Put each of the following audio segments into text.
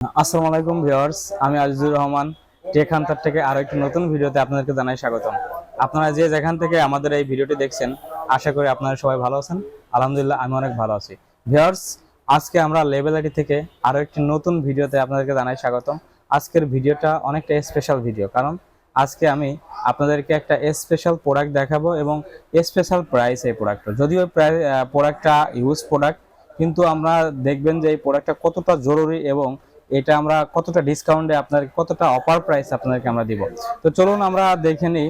আসসালামু আলাইকুম ভিউয়ার্স, আমি আজিজুর রহমান। টেকহান্তার থেকে আরও একটি নতুন ভিডিওতে আপনাদেরকে জানাই স্বাগতম। আপনারা যে যেখান থেকে আমাদের এই ভিডিওটি দেখছেন, আশা করি আপনারা সবাই ভালো আছেন। আলহামদুলিল্লাহ, আমি অনেক ভালো আছি। ভিউয়ার্স, আজকে আমরা লেভেল লেভেলারি থেকে আরও একটি নতুন ভিডিওতে আপনাদেরকে জানাই স্বাগতম। আজকের ভিডিওটা অনেকটা স্পেশাল ভিডিও কারণ আজকে আমি আপনাদেরকে একটা স্পেশাল প্রোডাক্ট দেখাবো এবং স্পেশাল প্রাইস এই প্রোডাক্টটা যদিও প্রোডাক্টটা ইউজ প্রোডাক্ট কিন্তু আমরা দেখবেন যে এই প্রোডাক্টটা কতটা জরুরি এবং এটা আমরা কতটা ডিসকাউন্টে আপনার কতটা অফার প্রাইস আপনাদেরকে আমরা দিব? তো চলুন আমরা দেখে নিই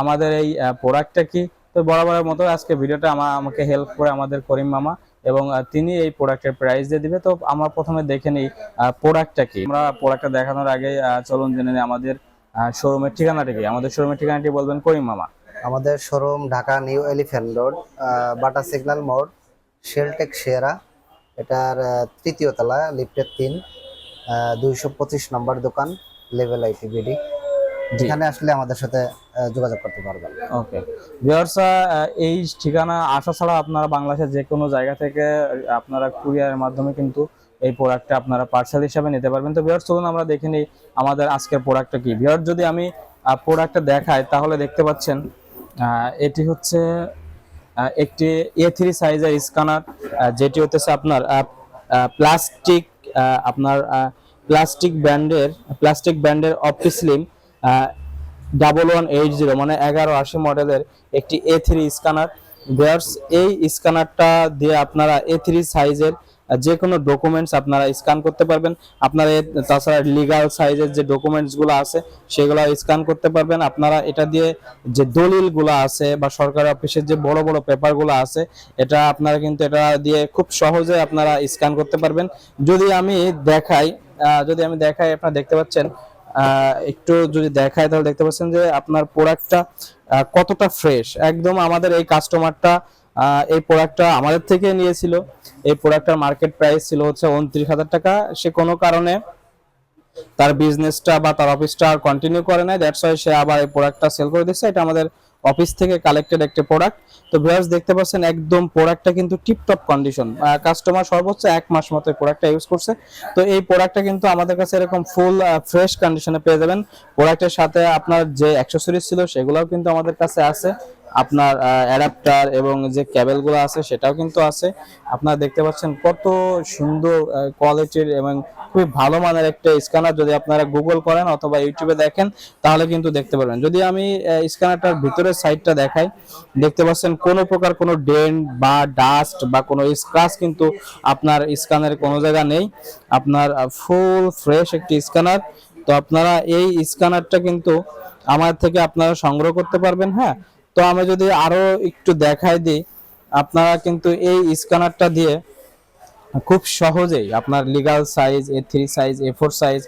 আমাদের এই প্রোডাক্টটা কি। তো বরাবরের মতো আজকে ভিডিওটা আমা, আমাকে হেল্প করে আমাদের করিম মামা এবং তিনি এই প্রোডাক্টের প্রাইস দিয়ে দিবে। তো আমরা প্রথমে দেখে নিই প্রোডাক্টটা কি। আমরা প্রোডাক্টটা দেখানোর আগে চলুন জেনে নিই আমাদের শোরুমের ঠিকানাটা কি। আমাদের শোরুমের ঠিকানাটি বলবেন করিম মামা। আমাদের showroom Dhaka new Elephant Road Bata signal মোড় শেলটেক শেরা এটার তৃতীয় তলা, লিফটের তিন। দুইশো পঁচিশ নম্বর দোকান লেভেল আইটি বিডি যেখানে আসলে আমাদের সাথে যোগাযোগ করতে পারবেন। ওকে। ভিউয়ার্সরা এই ঠিকানা আসা ছাড়া আপনারা বাংলাদেশের যে কোনো জায়গা থেকে আপনারা কুরিয়ারের মাধ্যমে কিন্তু এই প্রোডাক্টটা আপনারা পার্সেল হিসাবে নিতে পারবেন। তো ভিউয়ার্স চলুন আমরা দেখে নিই আমাদের আজকের প্রোডাক্টটা কি। ভিউয়ার যদি আমি প্রোডাক্টটা দেখাই তাহলে দেখতে পাচ্ছেন এটি হচ্ছে একটি এ থ্রি সাইজের স্ক্যানার যেটি হতেছে আপনার প্লাস্টিক আপনার প্লাস্টিক ব্র্যান্ডের প্লাস্টিক ব্র্যান্ডের office slim double one eight zero মানে এগারো আশি মডেলের একটি এ থ্রি স্ক্যানার বেয়ার্স এই স্ক্যানারটা দিয়ে আপনারা এ থ্রি সাইজের যে কোনো ডকুমেন্টস আপনারা স্ক্যান করতে পারবেন। আপনারা তাছাড়া লিগাল সাইজের যে ডকুমেন্টসগুলো আছে, সেগুলো স্ক্যান করতে পারবেন। আপনারা এটা দিয়ে যে দলিলগুলো আছে বা সরকারি অফিসের যে বড় বড় পেপারগুলো আছে, এটা আপনারা কিন্তু এটা দিয়ে খুব সহজে আপনারা স্ক্যান করতে পারবেন। যদি আমি দেখাই যদি আমি দেখাই, আপনারা দেখতে পাচ্ছেন একটু যদি দেখায় তাহলে দেখতে পাচ্ছেন যে আপনার প্রোডাক্টটা কতটা ফ্রেশ একদম আমাদের এই কাস্টমারটা এই প্রোডাক্টটা আমাদের থেকে নিয়েছিল। এই প্রোডাক্টটার মার্কেট প্রাইস ছিল হচ্ছে উনত্রিশ হাজার টাকা। সে কোনো কারণে তার বিজনেসটা বা তার অফিসটা আর কন্টিনিউ করে নাই। দ্যাটস ওয়াই সে আবার এই প্রোডাক্টটা সেল করে দিচ্ছে এটা আমাদের অফিস থেকে কালেক্টেড একটা প্রোডাক্ট তো ভিউয়ার্স দেখতে পাচ্ছেন, একদম প্রোডাক্টটা কিন্তু টিপটপ কন্ডিশন কাস্টমার সর্বোচ্চ এক মাস মতো প্রোডাক্টটা ইউজ করছে। তো এই প্রোডাক্টটা কিন্তু আমাদের কাছে এরকম ফুল ফ্রেশ কন্ডিশনে পেয়ে যাবেন। প্রোডাক্টের সাথে আপনার যে অ্যাক্সেসরিজ ছিল, সেগুলোও কিন্তু আমাদের কাছে আছে। আপনার অ্যাডাপ্টার এবং যে ক্যাবেলগুলো আছে সেটাও কিন্তু আছে। আপনারা দেখতে পাচ্ছেন কত সুন্দর কোয়ালিটির এবং খুবই ভালো মানের একটা স্ক্যানার যদি আপনারা গুগল করেন অথবা ইউটিউবে দেখেন, তাহলে কিন্তু দেখতে পারবেন। যদি আমি স্ক্যানারটার ভিতরের সাইডটা দেখাই, দেখতে পাচ্ছেন কোনো প্রকার কোনো ডেন্ট বা ডাস্ট বা কোনো স্ক্রাচ কিন্তু আপনার স্ক্যানের কোনো জায়গা নেই। আপনার ফুল ফ্রেশ একটি স্ক্যানার তো আপনারা এই স্ক্যানারটা কিন্তু আমার থেকে আপনারা সংগ্রহ করতে পারবেন হ্যাঁ? তো আমি যদি আরও একটু দেখাই দিই, আপনারা কিন্তু এই স্ক্যানারটা দিয়ে খুব সহজেই আপনার legal size A three size A four size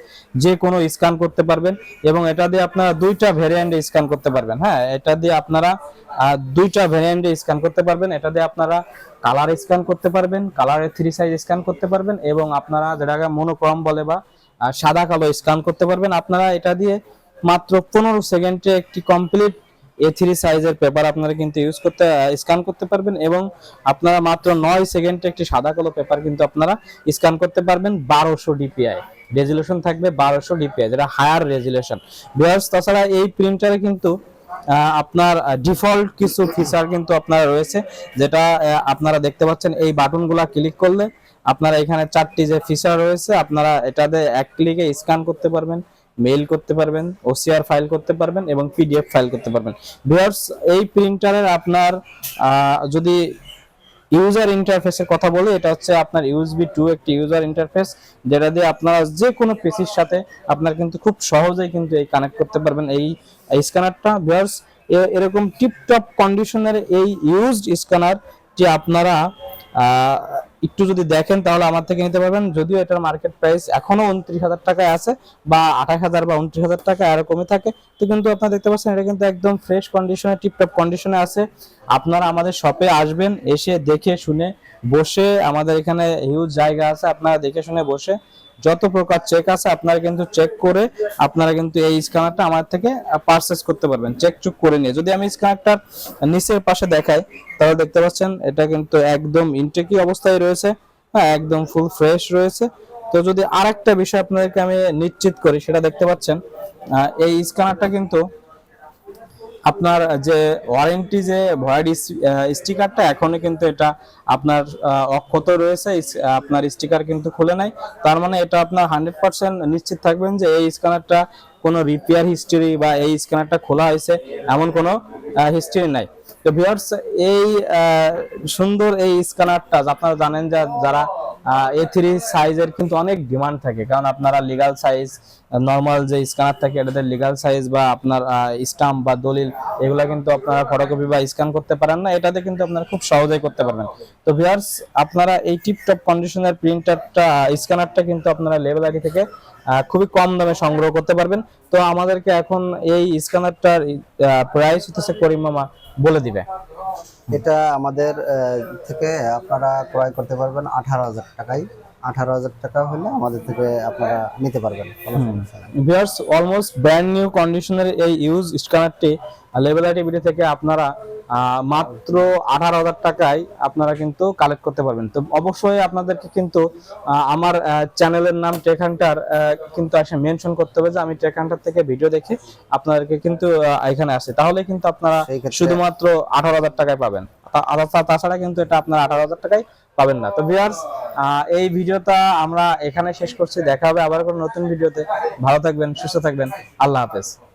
যে কোনো স্ক্যান করতে পারবেন এবং এটা দিয়ে আপনারা দুইটা ভ্যারিয়েন্টে স্ক্যান করতে পারবেন। হ্যাঁ এটা দিয়ে আপনারা দুইটা ভ্যারিয়েন্টে স্ক্যান করতে পারবেন। এটা দিয়ে আপনারা কালার স্ক্যান করতে পারবেন কালারে থ্রি সাইজ স্ক্যান করতে পারবেন এবং আপনারা যেটাকে মনোক্রম বলে বা সাদা কালো স্ক্যান করতে পারবেন। আপনারা এটা দিয়ে মাত্র পনেরো সেকেন্ডে একটি কমপ্লিট এ থ্রি সাইজের পেপার আপনারা কিন্তু ইউজ করতে স্ক্যান করতে পারবেন এবং আপনারা মাত্র নয় সেকেন্ডে একটি সাদা কালো পেপার কিন্তু আপনারা স্ক্যান করতে পারবেন বারোশো ডিপিআই রেজুলেশন থাকবে বারোশো ডিপিআই যেটা হায়ার রেজুলেশন বিকজ তাছাড়া এই প্রিন্টারে কিন্তু আপনার ডিফল্ট কিছু ফিচার কিন্তু আপনার রয়েছে, যেটা আপনারা দেখতে পাচ্ছেন এই বাটনগুলা ক্লিক করলে আপনারা এখানে চারটি যে ফিচার রয়েছে, আপনারা এটাতে এক ক্লিকে স্ক্যান করতে পারবেন। মেইল করতে পারবেন ওসিআর ফাইল করতে পারবেন এবং পিডিএফ ফাইল করতে পারবেন। ভিউয়ার্স এই প্রিন্টারের আপনার যদি ইউজার ইন্টারফেসের কথা বলি, এটা হচ্ছে আপনার ইউএসবি টু একটি ইউজার ইন্টারফেস যেটা দিয়ে আপনারা যে কোনো পিসির সাথে আপনার কিন্তু খুব সহজেই কিন্তু এই কানেক্ট করতে পারবেন এই স্ক্যানারটা ভিউয়ার্স এরকম টিপটপ কন্ডিশনের এই ইউজড স্ক্যানার যে আপনারা একটু যদি দেখেন তাহলে আমার থেকে নিতে পারবেন। যদিও এটার মার্কেট প্রাইস এখনও উনত্রিশ হাজার টাকায় আছে বা আঠাশ হাজার বা উনত্রিশ হাজার টাকা কমে থাকে। তো কিন্তু আপনারা দেখতে পাচ্ছেন, এটা কিন্তু একদম ফ্রেশ কন্ডিশনে টিপটপ কন্ডিশনে আছে। আপনারা আমাদের শপে আসবেন, এসে দেখে শুনে বসে আমাদের এখানে হিউজ জায়গা আছে, আপনারা দেখে শুনে বসে যত প্রকার চেক আছে, আপনারা কিন্তু চেক করে আপনারা কিন্তু এই স্ক্যানারটা আমার থেকে পারচেস করতে পারবেন। চেক চুক করে নিয়ে। যদি আমি স্ক্যানারটার নিচের পাশে দেখাই, তাহলে দেখতে পাচ্ছেন এটা কিন্তু একদম ইনটেকি অবস্থায় রয়েছে হ্যাঁ একদম ফুল ফ্রেশ রয়েছে। তো যদি আরেকটা বিষয় আপনাদেরকে আমি নিশ্চিত করি, সেটা দেখতে পাচ্ছেন এই স্ক্যানারটা কিন্তু আপনার যে ওয়ারেন্টি যে ভয়েড স্টিকারটা এখনও কিন্তু এটা আপনার অক্ষত রয়েছে। আপনার স্টিকার কিন্তু খুলে নাই। তার মানে এটা আপনার হান্ড্রেড পার্সেন্ট নিশ্চিত থাকবেন যে এই স্ক্যানারটা কোনো রিপেয়ার হিস্টরি বা এই স্ক্যানারটা খোলা হয়েছে, এমন কোনো হিস্ট্রি নাই। তো ভিউয়ার্স এই সুন্দর এই স্ক্যানারটা, আপনারা জানেন যে যারা এ থ্রি সাইজের কিন্তু অনেক ডিমান্ড থাকে। কারণ আপনারা লিগাল সাইজ নর্মাল যে স্ক্যানার থাকে, এটাতে লিগাল সাইজ বা আপনার স্টাম্প বা দলিল, এগুলা কিন্তু আপনারা ফটোকপি বা স্ক্যান করতে পারেন না। এটাতে কিন্তু আপনারা খুব সহজেই করতে পারবেন। তো ভিউয়ার্স আপনারা এই টিপটপ কন্ডিশনের প্রিন্টারটা স্ক্যানারটা কিন্তু আপনারা লেভেল আইডি থেকে খুবই কম দামে সংগ্রহ করতে পারবেন। তো আমাদেরকে এখন এই স্ক্যানারটার প্রাইস হচ্ছে করিম বলে দিবে। এটা আমাদের থেকে আপনারা ক্রয় করতে পারবেন আঠারো হাজার টাকায়। আঠারো হাজার টাকা হলে আমাদের থেকে আপনারা নিতে পারবেন। ভিউয়ার্স অলমোস্ট ব্র্যান্ড নিউ কন্ডিশনের এই ইউজ স্ক্যানারটি লেবেলাইটি ভিডিও থেকে আপনারা মাত্র আঠারো হাজার টাকায় আপনারা কিন্তু কালেক্ট করতে পারবেন। তো অবশ্যই আপনাদেরকে কিন্তু আমার চ্যানেলের নাম টেক হান্টার কিন্তু আসে মেনশন করতে হবে যে আমি টেক হান্টার থেকে ভিডিও দেখে আপনাদেরকে কিন্তু এখানে আসে। তাহলে কিন্তু আপনারা শুধুমাত্র আঠারো হাজার টাকায় পাবেন। তা- তাছাড়া কিন্তু এটা আপনার আঠারো হাজার টাকায় পাবেন না। তো ভিউয়ার্স এই ভিডিওটা আমরা এখানে শেষ করছি। দেখা হবে আবার কোনো নতুন ভিডিওতে। ভালো থাকবেন সুস্থ থাকবেন। আল্লাহ হাফেজ।